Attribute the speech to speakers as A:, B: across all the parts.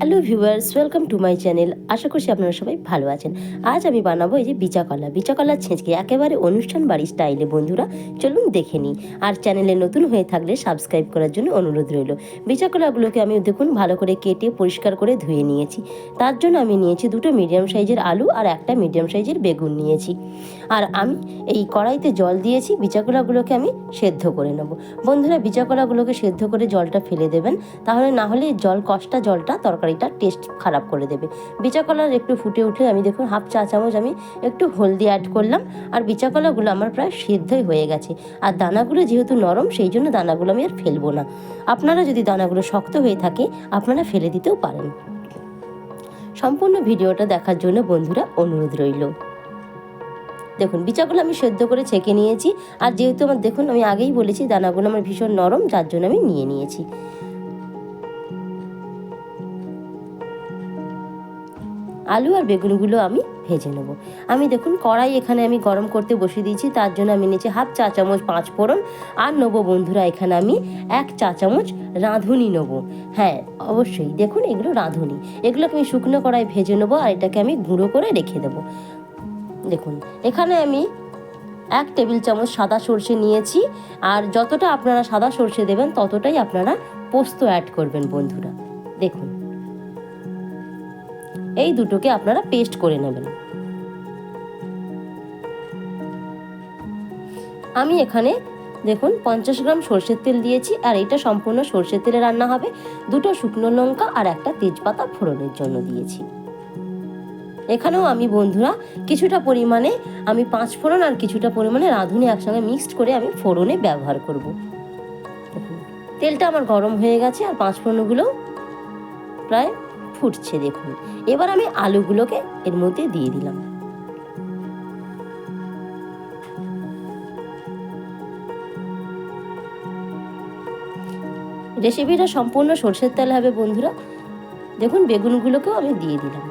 A: Hello viewers welcome to my channel আশা করছি আপনারা সবাই ভালো আছেন। আজ আমি বানাবো এই যে বিচা কলা বিচা কলার ছেঁচকে একেবারে অনুষ্ঠান বাড়ির স্টাইলে বন্ধুরা, চলুন দেখে নিই। আর চ্যানেলে নতুন হয়ে থাকলে সাবস্ক্রাইব করার জন্য অনুরোধ রইল। বিচা কলাগুলোকে আমি দেখুন, ভালো করে কেটে পরিষ্কার করে ধুয়ে নিয়েছি। তার জন্য আমি নিয়েছি দুটো মিডিয়াম সাইজের আলু আর একটা মিডিয়াম সাইজের বেগুন নিয়েছি। আর আমি এই কড়াইতে জল দিয়েছি বিচা কলাগুলোকে আমি সেদ্ধ করে নেব। বন্ধুরা বিচা কলাগুলোকে সেদ্ধ করে জলটা ফেলে দেবেন। তাহলে না হলে জল, কষ্টা জলটা তরকারিটার টেস্ট খারাপ করে দেবে। বিচা কলার একটু ফুটে উঠলে আমি দেখুন হাফ চা চামচ আমি একটু হলদি অ্যাড করলাম, আর বিচা কলাগুলো আমার প্রায় সেদ্ধই হয়ে গেছে। আর দানাগুলো যেহেতু নরম, সেই জন্য দানাগুলো আমি আর ফেলব না। আপনারা যদি দানাগুলো শক্ত হয়ে থাকে, আপনারা ফেলে দিতেও পারেন। সম্পূর্ণ ভিডিওটা দেখার জন্য বন্ধুরা অনুরোধ রইল। দেখুন বিচাগুলো আমি সেদ্ধ করে ছেঁকে নিয়েছি, আর যেহেতু আমার, দেখুন আমি আগেই বলেছি দানাগুলো আমার ভীষণ নরম, যার জন্য আমি নিয়ে নিয়েছি। আলু আর বেগুনগুলো আমি ভেজে নেব। আমি দেখুন কড়াই এখানে আমি গরম করতে বসিয়ে দিয়েছি, তার জন্য আমি নিয়েছি হাফ চা চামচ পাঁচ ফোড়ন। আর নেব বন্ধুরা, এখানে আমি এক চা চামচ রাঁধুনি নেব। হ্যাঁ অবশ্যই, দেখুন এগুলো রাঁধুনি। এগুলোকে আমি শুকনো কড়াই ভেজে নেব আর এটাকে আমি গুঁড়ো করে রেখে দেবো। দেখুন, এখানে আমি এক টেবিল চামচ সাদা সর্ষে নিয়েছি। আর যতটা আপনারা সাদা সর্ষে দেবেন, ততটাই আপনারা পোস্ত অ্যাড করবেন বন্ধুরা। দেখুন। এই দুটোকে আপনারা পেস্ট করে নেবেন। আমি এখানে দেখুন পঞ্চাশ গ্রাম সর্ষের তেল দিয়েছি, আর এটা সম্পূর্ণ সর্ষের তেলে রান্না হবে। দুটো শুকনো লঙ্কা আর একটা তেজপাতা ফোড়নের জন্য দিয়েছি। এখানেও আমি বন্ধুরা কিছুটা পরিমাণে, আমি পাঁচ ফোড়ন আর কিছুটা পরিমাণে রাঁধুনি একসঙ্গে মিক্সড করে আমি ফোড়নে ব্যবহার করব। তেলটা আমার গরম হয়ে গেছে, আর পাঁচ ফোড়নগুলো প্রায় ফুটছে দেখুন। এবার আমি আলুগুলোকে এর মধ্যে দিয়ে দিলাম। রেসিপিটা সম্পূর্ণ সর্ষের তেল হবে বন্ধুরা। দেখুন, বেগুনগুলোকেও আমি দিয়ে দিলাম।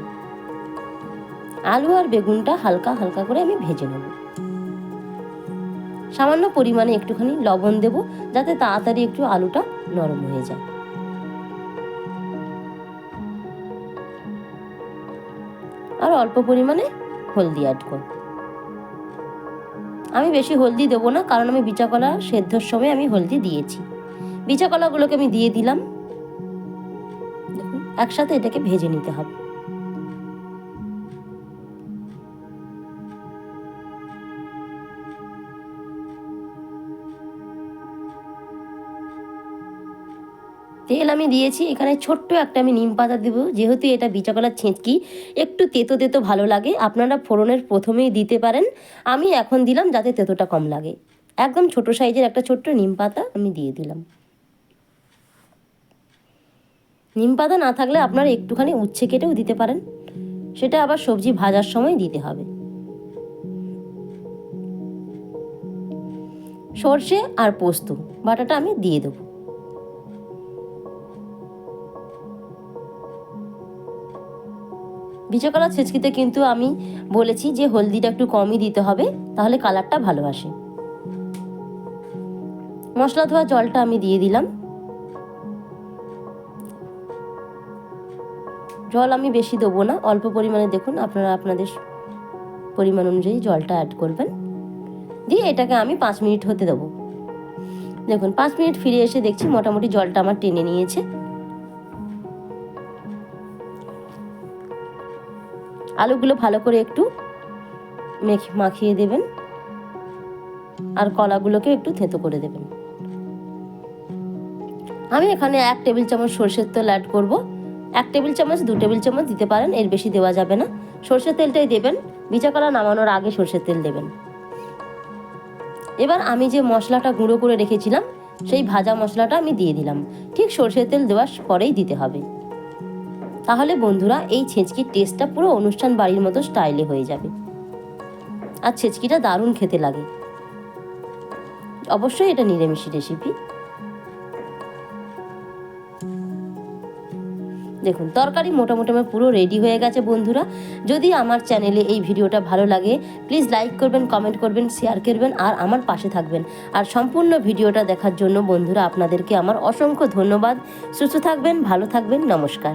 A: আলু আর বেগুনটা হালকা হালকা করে আমি ভেজে নেব। সামান্য পরিমাণে একটুখানি লবণ দেব, যাতে তাড়াতাড়ি একটু আলুটা নরম হয়ে যায়। আর অল্প পরিমাণে হলদি অ্যাড করব। আমি বেশি হলদি দেবো না, কারণ আমি বিচা কলা সেদ্ধর সময় আমি হলদি দিয়েছি। বিচা কলাগুলোকে আমি দিয়ে দিলাম। একসাথে এটাকে ভেজে নিতে হবে। তেল আমি দিয়েছি, এখানে ছোট্ট একটা আমি নিম পাতা দেবো। যেহেতু এটা বিচাকলার ছেঁচকি, একটু তেতো তেতো ভালো লাগে। আপনারা ফোড়নের প্রথমেই দিতে পারেন। আমি এখন দিলাম যাতে তেতোটা কম লাগে। একদম ছোট সাইজের একটা ছোট্ট নিম পাতা আমি দিয়ে দিলাম। নিম পাতা না থাকলে আপনারা একটুখানি উচ্ছে কেটেও দিতে পারেন। সেটা আবার সবজি ভাজার সময় দিতে হবে। সর্ষে আর পোস্ত, বাটাটা আমি দিয়ে দেবো। বিচকলা ছেচকিতে কিন্তু আমি বলেছি যে হলদিটা একটু কমই দিতে হবে, তাহলে কালারটা ভালো আসে। মশলা ধোয়া জলটা আমি দিয়ে দিলাম। জল আমি বেশি দেবো না, অল্প পরিমাণে দেখুন, আপনারা আপনাদের পরিমাণ অনুযায়ী জলটা অ্যাড করবেন। দিয়ে এটাকে আমি পাঁচ মিনিট হতে দেবো। দেখুন, পাঁচ মিনিট ফিরে এসে দেখছি মোটামুটি জলটা আমার টেনে নিয়েছে। আলুগুলো ভালো করে একটু মেখে মাখিয়ে দেবেন। আর কলাগুলোকে একটু থেঁতো করে দেবেন। আমি এখানে এক টেবিল চামচ সর্ষের তেল অ্যাড করব। এক টেবিল চামচ, দু টেবিল চামচ দিতে পারেন, এর বেশি দেওয়া যাবে না। সর্ষের তেলটাই দেবেন। বিচা কলা নামানোর আগে সর্ষের তেল দেবেন। এবার আমি যে মশলাটা গুঁড়ো করে রেখেছিলাম, সেই ভাজা মশলাটা আমি দিয়ে দিলাম। ঠিক সর্ষের তেল দেওয়ার পরেই দিতে হবে। তাহলে বন্ধুরা, এই ছেঁচকির টেস্টটা পুরো অনুষ্ঠান বাড়ির মতো স্টাইলে হয়ে যাবে। আর ছেঁচকিটা দারুণ খেতে লাগে। অবশ্যই এটা নিরামিষি রেসিপি দেখুন, তরকারি মোটামুটি আমার পুরো রেডি হয়ে গেছে বন্ধুরা। যদি আমার চ্যানেলে এই ভিডিওটা ভালো লাগে প্লিজ লাইক করবেন কমেন্ট করবেন শেয়ার করবেন, আর আমার পাশে থাকবেন। আর সম্পূর্ণ ভিডিওটা দেখার জন্য বন্ধুরা, আপনাদেরকে আমার অসংখ্য ধন্যবাদ। সুস্থ থাকবেন, ভালো থাকবেন, নমস্কার।